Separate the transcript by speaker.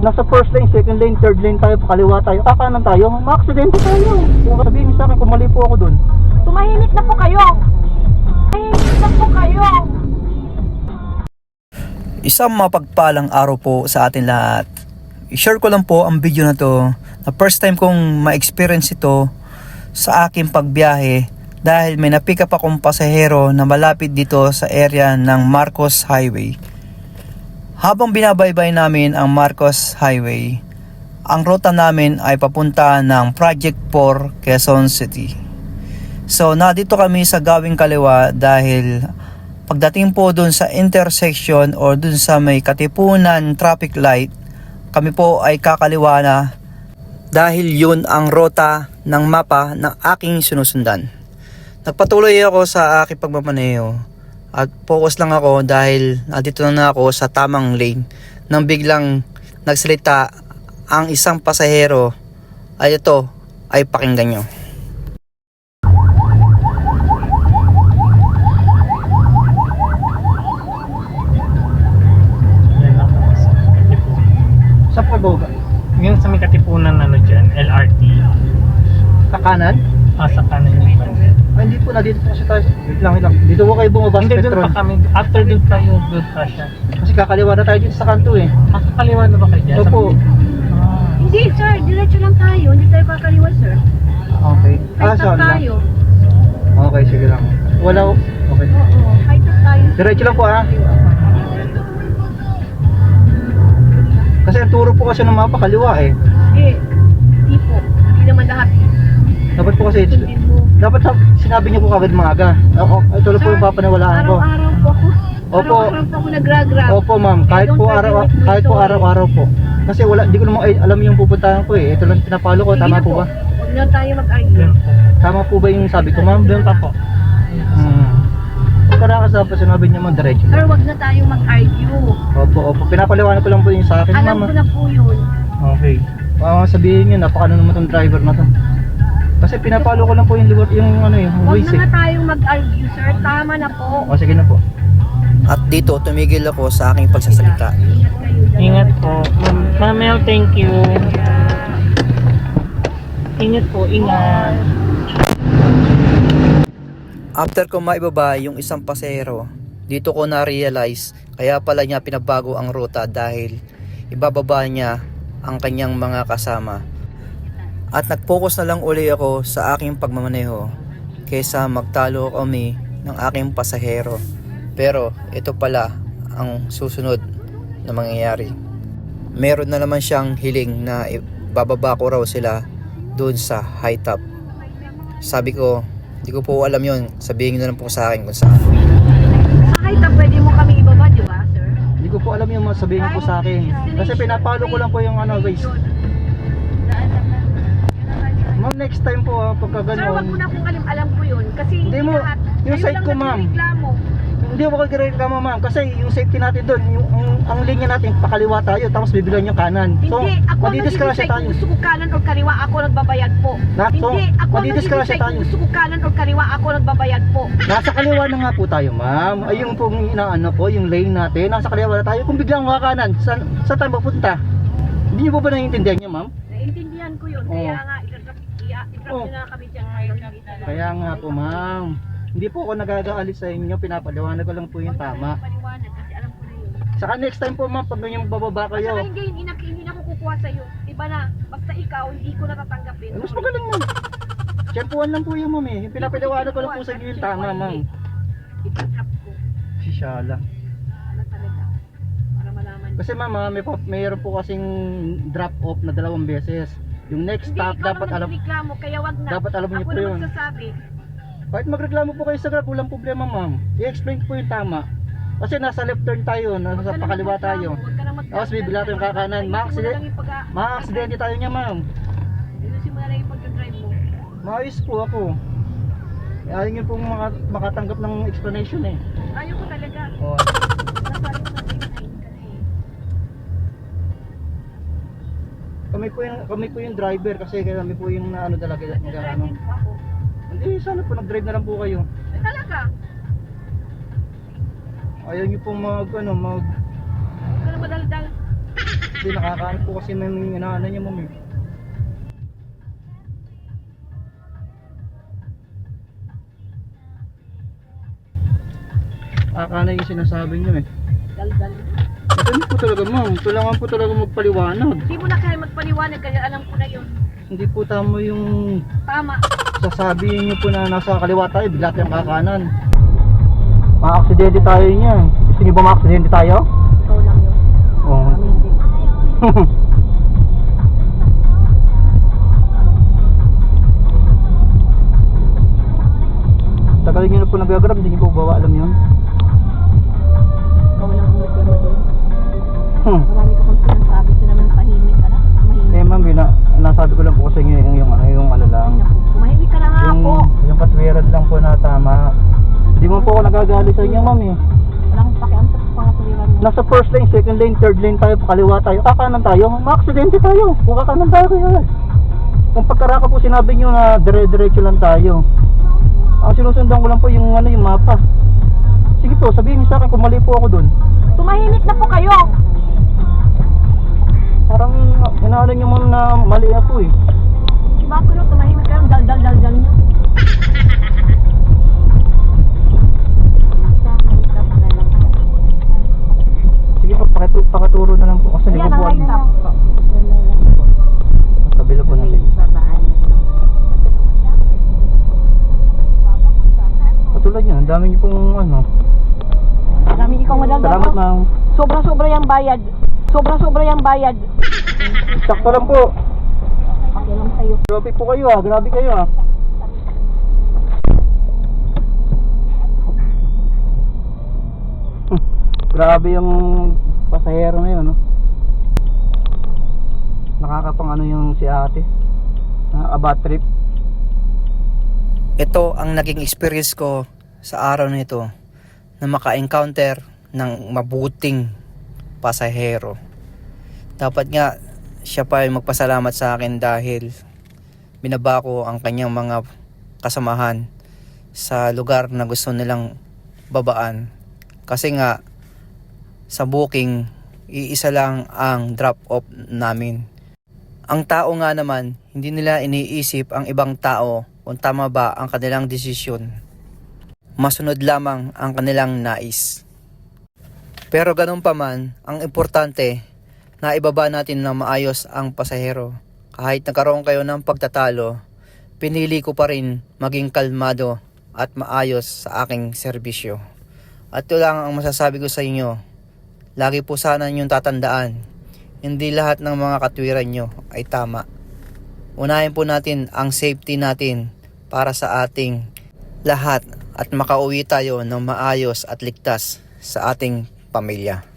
Speaker 1: nasa first lane, second lane, third lane tayo, pakaliwa tayo, kakanan tayo, ma-aksidente tayo. Kung sabihin niyo sa akin, kung mali po ako dun.
Speaker 2: Tumahimik na po kayo. Tumahimik na po kayo.
Speaker 3: Isang mapagpalang araw po sa atin lahat. I-share ko lang po ang video na to na first time kong ma-experience ito sa aking pagbiyahe dahil may napick up akong pasahero na malapit dito sa area ng Marcos Highway. Habang binabaybay namin ang Marcos Highway, ang ruta namin ay papunta ng Project 4 Quezon City. So, nadito kami sa gawing kaliwa dahil pagdating po dun sa intersection or dun sa may katipunan traffic light, kami po ay kakaliwa na dahil yun ang rota ng mapa ng aking sinusundan. Nagpatuloy ako sa aking pagmamaneho at focus lang ako dahil nandito na ako sa tamang lane nang biglang nagsalita ang isang pasahero ay ito ay pakinggan nyo.
Speaker 4: Sa.
Speaker 1: Sa Pagoga,
Speaker 4: Yung sa may Katipunan ano dyan, LRT.
Speaker 1: kakanan?
Speaker 4: Ah, sa kanan yung banda.
Speaker 1: Ay, hindi po, nandito po kasi tayo. Wait lang, wait lang. Dito po kayo bumaba sa
Speaker 4: Hindi, doon
Speaker 1: Petron.
Speaker 4: pa kami. After doon tayo, doon pa siya.
Speaker 1: Kasi kakaliwa na tayo dito sa kanto eh.
Speaker 4: Ah, sa kaliwa na ba kayo dyan?
Speaker 1: Opo.
Speaker 4: Ah,
Speaker 2: Hindi, sir. Diretso lang tayo. Hindi tayo kakaliwa, sir.
Speaker 1: Okay. Ah,
Speaker 2: High top
Speaker 1: sorry lang.
Speaker 2: tayo.
Speaker 1: Okay, sige lang. Wala, okay.
Speaker 2: Oo, high top tayo.
Speaker 1: Diretso lang po ah. Kasi ang turo po kasi ng mapa kaliwa eh.
Speaker 2: Hindi. Hindi po. Hindi naman lahat.
Speaker 1: Dapat po kasi
Speaker 2: mo.
Speaker 1: Dapat sa- sinabi niyo po kagad maaga. Ako, ito lang po yung papaniwalaan ko.
Speaker 2: Araw-araw po ako.
Speaker 1: Opo.
Speaker 2: Araw-araw po ako nagra-grab.
Speaker 1: Opo ma'am, kahit po araw kahit po
Speaker 2: story.
Speaker 1: araw-araw po. Kasi wala, di ko naman ay, alam yung pupuntahan ko eh. Ito lang pinapalo ko, tama po ba?
Speaker 2: Huwag na tayo mag-argue.
Speaker 1: Tama po ba yung sabi ko ma'am?
Speaker 4: Doon pa po.
Speaker 1: Hmm. Pagkarakas pa sinabi niya ma'am, diretso.
Speaker 2: Sir, huwag na tayo mag-argue.
Speaker 1: Opo, opo. Pinapaliwanag ko lang po yung sa akin
Speaker 2: Alam
Speaker 1: ma'am.
Speaker 2: ko na po yun.
Speaker 1: Okay. Baka sabihin niyo, napakano naman tong driver na to. Kasi pinapalo ko lang po yung liwat, yung ano yung
Speaker 2: Huwag
Speaker 1: ways
Speaker 2: na
Speaker 1: eh.
Speaker 2: nga tayong mag-argue, sir. Tama na po.
Speaker 1: O sige na po.
Speaker 3: At dito tumigil ako sa aking pagsasalita.
Speaker 2: Ingat kayo. dalawa.
Speaker 4: Ingat po. Ma'am Ma'am Mel, thank you. Ingat po, ingat.
Speaker 3: After ko maibaba yung isang pasahero, dito ko na-realize kaya pala niya pinabago ang ruta dahil ibababa niya ang kanyang mga kasama. At nag-focus na lang uli ako sa aking pagmamaneho kaysa magtalo kami ng aking pasahero. Pero ito pala ang susunod na mangyayari. Meron na naman siyang hiling na bababa ko raw sila doon sa high top. Sabi ko, hindi ko po alam yon. Sabihin niyo na lang po sa akin kung saan.
Speaker 2: Kahit na pwede mo kami ibaba, di ba, sir?
Speaker 1: Hindi ko po alam yung sabihin niyo po sa akin. Kasi pinapalo ko lang po yung ano ways. Ma'am, next time po ha, pagka
Speaker 2: Sir, wag mo
Speaker 1: ganun.
Speaker 2: na kung alam, alam ko yun. Kasi
Speaker 1: Hindi
Speaker 2: hindi,
Speaker 1: mo-
Speaker 2: lahat.
Speaker 1: yung
Speaker 2: lang
Speaker 1: ko, ma'am. Hindi ako kagreklamo ma'am kasi yung safety natin doon, yung ang, ang linya natin pakaliwa tayo tapos bibilan yung kanan. So,
Speaker 2: Hindi, ako
Speaker 1: madidiskrasya tayo.
Speaker 2: kung gusto ko kanan o kariwa, ako nagbabayad po.
Speaker 1: Na, so,
Speaker 2: Hindi, ako
Speaker 1: madidiskrasya tayo.
Speaker 2: kung gusto ko kanan o kariwa, ako nagbabayad po.
Speaker 1: Nasa kaliwa na nga po tayo, ma'am. Ayun pong inaano ko, yung lane natin. Nasa kaliwa na tayo. Kung biglang makakanan, saan, saan tayo mapunta? Hindi niyo po ba naiintindihan niyo, ma'am?
Speaker 2: Naiintindihan ko yun.
Speaker 1: Oo.
Speaker 2: Kaya nga, ngayon.
Speaker 1: Kaya nga po, ma'am. Hindi po ako nagagaalis sa inyo. Pinapaliwanag ko lang po yung tama.
Speaker 2: Ko yun.
Speaker 1: Saka next time po, ma'am, pag ganyan bababa
Speaker 2: Saka
Speaker 1: kayo.
Speaker 2: hindi, hindi na, hindi na ko kukuha sa'yo. Iba na, basta ikaw, hindi ko natatanggapin.
Speaker 1: Eh, mas magaling, ma'am. Tiyempuan lang po yung ma'am eh. Yung pinapaliwanag ko lang po sa inyo yung tama, ma'am.
Speaker 2: I-drop ko.
Speaker 1: Si Shala.
Speaker 2: Ano talaga? Para malaman.
Speaker 1: Kasi ma'am, ah, may, mayroon po kasing drop off na dalawang beses. Yung next stop, dapat alam,
Speaker 2: nagreklamo, kaya wag na.
Speaker 1: dapat alam niyo
Speaker 2: Ako
Speaker 1: po yun.
Speaker 2: magsasabi.
Speaker 1: Kahit magreklamo po kayo sa Grab, walang problema ma'am. I-explain po yung tama. Kasi nasa left turn tayo, nasa
Speaker 2: ka na
Speaker 1: pakaliwa tayo. Tapos bibila kakanan.
Speaker 2: Lang yung pag-
Speaker 1: Ma-aksidente tayo niya ma'am.
Speaker 2: Ayusin mo na lang yung pagdadrive mo.
Speaker 1: Maayos po ako. Eh, Ayaw niyo pong maka- makatanggap ng explanation eh.
Speaker 2: Ayaw ko talaga.
Speaker 1: Oh. Kami po yung kami po yung driver kasi kami po yung ano talaga nag ano.
Speaker 2: Po.
Speaker 1: Hindi sana po nag-drive na lang po kayo.
Speaker 2: Eh, talaga.
Speaker 1: Ayaw niyo pong mag ano mag
Speaker 2: na madaldal.
Speaker 5: Kasi nakakaano po kasi may inaano niya ma'am eh. Akala yung sinasabi niyo eh.
Speaker 2: Daldal.
Speaker 5: Ganun po talaga ma'am. Kailangan po talaga magpaliwanag.
Speaker 2: Hindi mo na kaya magpaliwanag kaya alam ko na yun.
Speaker 5: Hindi po tama yung
Speaker 2: Tama.
Speaker 5: sasabihin niyo po na nasa kaliwa tayo, bigla tayong kakanan. Ma-aksidente tayo niyan. Gusto niyo ba ma-aksidente tayo?
Speaker 2: Ikaw lang yun.
Speaker 5: Oo.
Speaker 2: Kami hindi.
Speaker 5: Tagal niyo na po nagagrab, hindi niyo po ba alam yun? Po nagagali sa inyo ma'am eh.
Speaker 2: Wala akong pakialam sa pangatuliran mo.
Speaker 5: Nasa first lane, second lane, third lane tayo, pakaliwa tayo, kakanan tayo, ma-aksidente tayo. Kung kakanan tayo kaya. Kung pagkaraka po sinabi nyo na dire-diretso lang tayo. Ang sinusundan ko lang po yung ano yung mapa. Sige po, sabihin niyo sa akin kung mali po ako dun.
Speaker 2: Tumahimik na po kayo.
Speaker 5: Parang inaano niyo ma'am na mali ako eh.
Speaker 2: Diba no, tumahimik kayo. Dal, dal, dal, dal nyo.
Speaker 5: Salamat ma'am.
Speaker 2: Sobra-sobra yung bayad. Sobra-sobra yung bayad.
Speaker 5: Sakto lang po.
Speaker 2: Okay lang sa'yo.
Speaker 5: Grabe po kayo ah, grabe kayo ah. Grabe yung pasahero na yun, no? Nakakapang ano yung si ate. Nakaka-bad trip.
Speaker 1: Ito ang naging experience ko sa araw na ito na maka-encounter ng mabuting pasahero. Dapat nga siya pa ay magpasalamat sa akin dahil binaba ko ang kanyang mga kasamahan sa lugar na gusto nilang babaan. Kasi nga sa booking, iisa lang ang drop off namin. Ang tao nga naman, hindi nila iniisip ang ibang tao kung tama ba ang kanilang desisyon. Masunod lamang ang kanilang nais. Pero ganun pa man, ang importante na ibaba natin ng maayos ang pasahero. Kahit nagkaroon kayo ng pagtatalo, pinili ko pa rin maging kalmado at maayos sa aking serbisyo. At ito lang ang masasabi ko sa inyo. Lagi po sana niyong tatandaan, hindi lahat ng mga katwiran nyo ay tama. Unahin po natin ang safety natin para sa ating lahat at makauwi tayo ng maayos at ligtas sa ating pamilya.